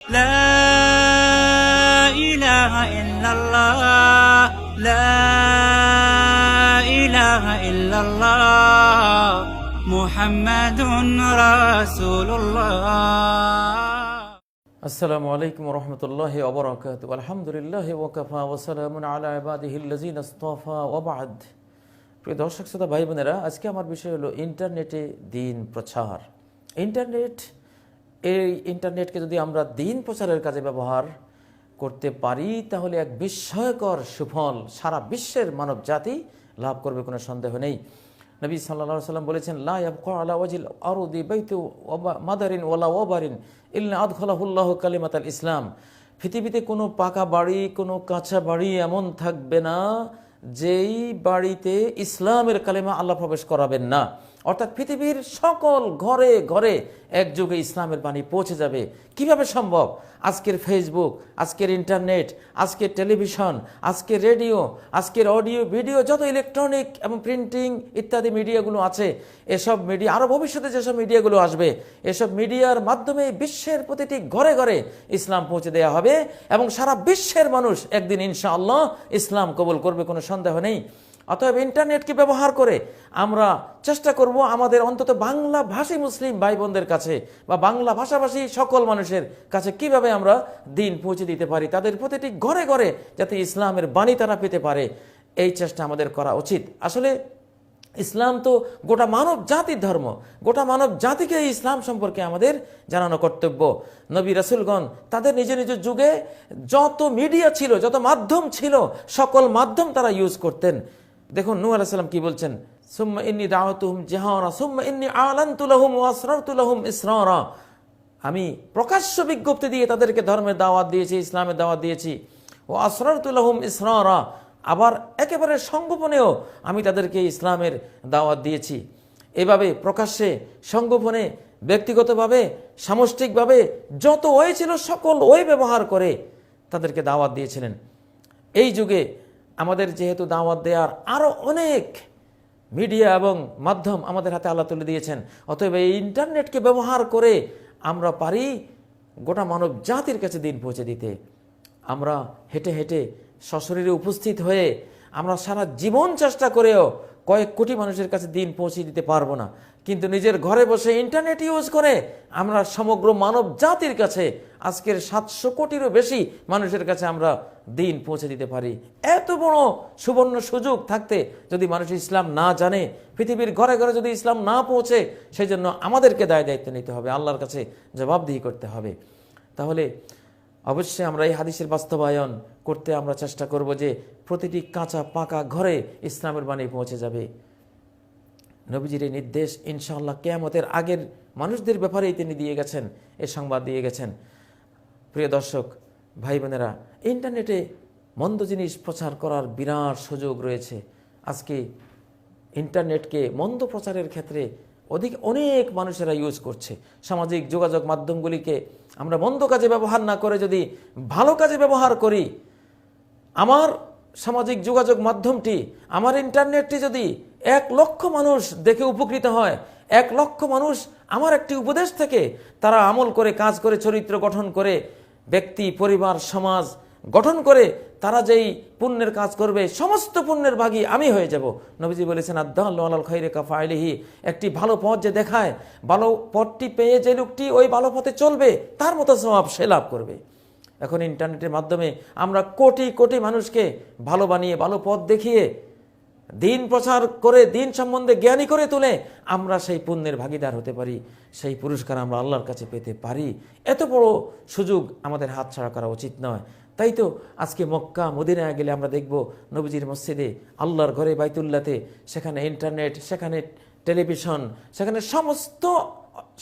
لا إله إلا الله لا إله إلا الله محمد رسول الله আসসালামু আলাইকুম রহমতুল্লাহ ওবরাকাত আলহামদুলিল্লাহ ওকাফা ওসালামুন আলা ইবাদিহিল্লাজিন আস্তফা ওবাদ প্রিয় দর্শক শ্রোতা ভাই বোনেরা আজকে আমার বিষয় হলো ইন্টারনেটে দিন প্রচার ইন্টারনেট এই ইন্টারনেটকে যদি আমরা দিন প্রচারের কাজে ব্যবহার করতে পারি, তাহলে এক বিস্ময়কর সুফল সারা বিশ্বের মানব জাতি লাভ করবে, কোনো সন্দেহ নেই। নবী সাল্লা সাল্লাম বলেছেন মাদারিন ওয়ালা ওয়াবারিন ইল্লা আদখালাহুল্লাহ কালিমাত ইসলাম। পৃথিবীতে কোনো পাকা বাড়ি, কোনো কাঁচা বাড়ি এমন থাকবে না, যেই বাড়িতে ইসলামের কালেমা আল্লাহ প্রবেশ করাবেন না। অর্থাৎ পৃথিবীর সকল ঘরে ঘরে একযোগে ইসলামের বাণী পৌঁছে যাবে। কীভাবে সম্ভব? আজকের ফেসবুক আজকের ইন্টারনেট আজকের টেলিভিশন আজকের রেডিও আজকের অডিও ভিডিও যত ইলেকট্রনিক এবং প্রিন্টিং ইত্যাদি মিডিয়াগুলো আছে, এসব মিডিয়া আরও ভবিষ্যতে যেসব মিডিয়াগুলো আসবে, এসব মিডিয়ার মাধ্যমে বিশ্বের প্রতিটি ঘরে ঘরে ইসলাম পৌঁছে দেওয়া হবে এবং সারা বিশ্বের মানুষ একদিন ইনশাআল্লাহ ইসলাম কবুল করবে, কোনো সন্দেহ নেই। অতএব ইন্টারনেটকে ব্যবহার করে? আমরা চেষ্টা করব আমাদের অন্তত বাংলা ভাষী মুসলিম ভাই বোনদের কাছে বা বাংলা ভাষাভাষী সকল মানুষের কাছে কীভাবে আমরা দিন পৌঁছে দিতে পারি, তাদের প্রতিটি ঘরে ঘরে যাতে ইসলামের বাণী তারা পেতে পারে, এই চেষ্টা আমাদের করা উচিত। আসলে ইসলাম তো গোটা মানব জাতির ধর্ম, গোটা মানব জাতিকে ইসলাম সম্পর্কে আমাদের জানানো কর্তব্য। নবী রাসুলগণ তাদের নিজ নিজ যুগে যত মিডিয়া ছিল, যত মাধ্যম ছিল, সকল মাধ্যম তারা ইউজ করতেন। দেখুন নূ আলাইসাল্লাম কি বলছেন? সুম্মা ইন্নি দাওয়াতুহুম জাহারা, সুম্মা ইন্নি আলান্তুলাহুম ওয়াসরারতুলাহুম ইসরারা। আমি প্রকাশ্য বিজ্ঞপ্তি দিয়ে তাদেরকে ধর্মের দাওয়াত দিয়েছি ইসলামের দাওয়াত দিয়েছি। ও আসরারতুল্লাহম ইসরারা। আবার একেবারে সংগোপনেও আমি তাদেরকে ইসলামের দাওয়াত দিয়েছি। এভাবে প্রকাশ্যে, সংগোপনে, ব্যক্তিগতভাবে, সামষ্টিকভাবে যত ওয়ে ছিল সকল ওয়ে ব্যবহার করে তাদেরকে দাওয়াত দিয়েছিলেন। এই যুগে আমাদের যেহেতু দাওয়াত দেওয়ার আরও অনেক মিডিয়া এবং মাধ্যম আমাদের হাতে আল্লাহ তুলে দিয়েছেন, অতএব এই ইন্টারনেটকে ব্যবহার করে আমরা পারি গোটা মানব জাতির কাছে দিন পৌঁছে দিতে। আমরা হেঁটে হেঁটে সশরীরে উপস্থিত হয়ে আমরা সারা জীবন চেষ্টা করেও কয়েক কোটি মানুষের কাছে দিন পৌঁছে দিতে পারব না। কিন্তু নিজের ঘরে বসে ইন্টারনেট ইউজ করে আমরা সমগ্র মানব জাতির কাছে আজকের সাতশো কোটিরও বেশি মানুষের কাছে আমরা দিন পৌঁছে দিতে পারি। এত বড় সুবর্ণ সুযোগ থাকতে যদি মানুষ ইসলাম না জানে, পৃথিবীর ঘরে ঘরে যদি ইসলাম না পৌঁছে সেই জন্য আমাদেরকে দায় দায়িত্ব নিতে হবে, আল্লাহর কাছে জবাবদিহি করতে হবে। তাহলে অবশ্যই আমরা এই হাদিসের বাস্তবায়ন করতে আমরা চেষ্টা করব যে প্রতিটি কাঁচা পাকা ঘরে ইসলামের বাণী পৌঁছে যাবে। নবীজির এই নির্দেশ ইনশাআল্লাহ কেয়ামতের আগের মানুষদের ব্যাপারেই তিনি দিয়ে গেছেন, এ সংবাদ দিয়ে গেছেন। প্রিয় দর্শক, ভাই বোনেরা, ইন্টারনেটে মন্দ জিনিস প্রচার করার বিরাট সুযোগ রয়েছে। আজকে ইন্টারনেটকে মন্দ প্রচারের ক্ষেত্রে অধিক অনেক মানুষেরা ইউজ করছে। সামাজিক যোগাযোগ মাধ্যমগুলিকে আমরা মন্দ কাজে ব্যবহার না করে যদি ভালো কাজে ব্যবহার করি, আমার সামাজিক যোগাযোগ মাধ্যমটি, আমার ইন্টারনেটটি যদি এক লক্ষ মানুষ দেখে উপকৃত হয়, এক লক্ষ মানুষ আমার একটি উপদেশ থেকে তারা আমল করে, কাজ করে, চরিত্র গঠন করে, ব্যক্তি, পরিবার, সমাজ গঠন করে তারা যেই পুণ্যের কাজ করবে, সমস্ত পুণ্যের ভাগী আমি হয়ে যাব। নবীজি বলেছেন আদাল খৈরে কাফা আলিহি একটি ভালো পথ যে দেখায়, ভালো পথটি পেয়ে যে লোকটি ওই ভালো পথে চলবে, তার মতো স্বভাব সে লাভ করবে। এখন ইন্টারনেটের মাধ্যমে আমরা কোটি কোটি মানুষকে ভালো বানিয়ে, ভালো পথ দেখিয়ে, দিন প্রচার করে, দিন সম্বন্ধে জ্ঞানী করে তুলে আমরা সেই পুণ্যের ভাগিদার হতে পারি, সেই পুরস্কার আমরা আল্লাহর কাছে পেতে পারি। এত বড় সুযোগ আমাদের হাত ছাড়া করা উচিত নয়। তাই তো আজকে মক্কা, মদিনায় গেলে আমরা দেখব নবীজির মসজিদে আল্লাহর ঘরে বাইতুল্লাতে, সেখানে ইন্টারনেট সেখানে টেলিভিশন সেখানে সমস্ত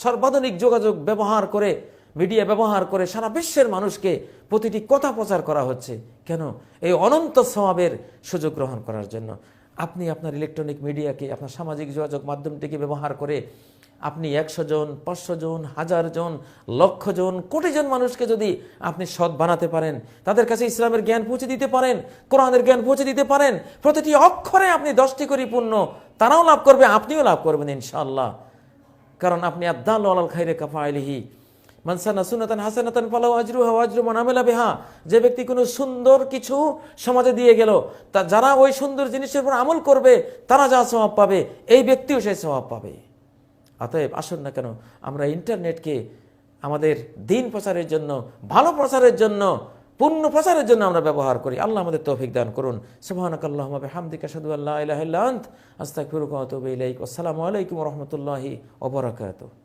সর্বাধুনিক যোগাযোগ ব্যবহার করে মিডিয়া ব্যবহার করে সারা বিশ্বের মানুষকে প্রতিটি কথা প্রচার করা হচ্ছে। কেন? এই অনন্ত স্বভাবের সুযোগ গ্রহণ করার জন্য। আপনি আপনার ইলেকট্রনিক মিডিয়াকে আপনার সামাজিক যোগাযোগ মাধ্যমটিকে ব্যবহার করে আপনি একশো জন, পাঁচশো জন, হাজার জন, লক্ষ জন, কোটি জন মানুষকে যদি আপনি সৎ বানাতে পারেন, তাদের কাছে ইসলামের জ্ঞান পৌঁছে দিতে পারেন, কোরআনের জ্ঞান পৌঁছে দিতে পারেন, প্রতিটি অক্ষরে আপনি দশটি করি পূর্ণ, তারাও লাভ করবে, আপনিও লাভ করবেন ইনশাআল্লাহ। কারণ আপনি আদাল খাইরে কাফা আলিহি মানসানা সুনাতান হাসানাতান ফালাউ আজরুহা ওয়া আজরু মান আমিলা বিহা। যে ব্যক্তি কোনো সুন্দর কিছু সমাজে দিয়ে গেল, তা যারা ওই সুন্দর জিনিসের উপর আমল করবে, তারা যা স্বভাব পাবে, এই ব্যক্তিও সেই স্বভাব পাবে। অতএব আসুন না কেন, আমরা ইন্টারনেটকে আমাদের দিন প্রচারের জন্য, ভালো প্রচারের জন্য, পূর্ণ প্রচারের জন্য আমরা ব্যবহার করি। আল্লাহ আমাদের তৌফিক দান করুন। সুবহানাকাল্লাহু ওয়া বিহামদিকা আশহাদু আল্লা ইলাহা ইল্লা আন্ত, আস্তাগফিরুকা ওয়া আতুবু ইলাইক। আসসালামু আলাইকুম রাহমাতুল্লাহি لا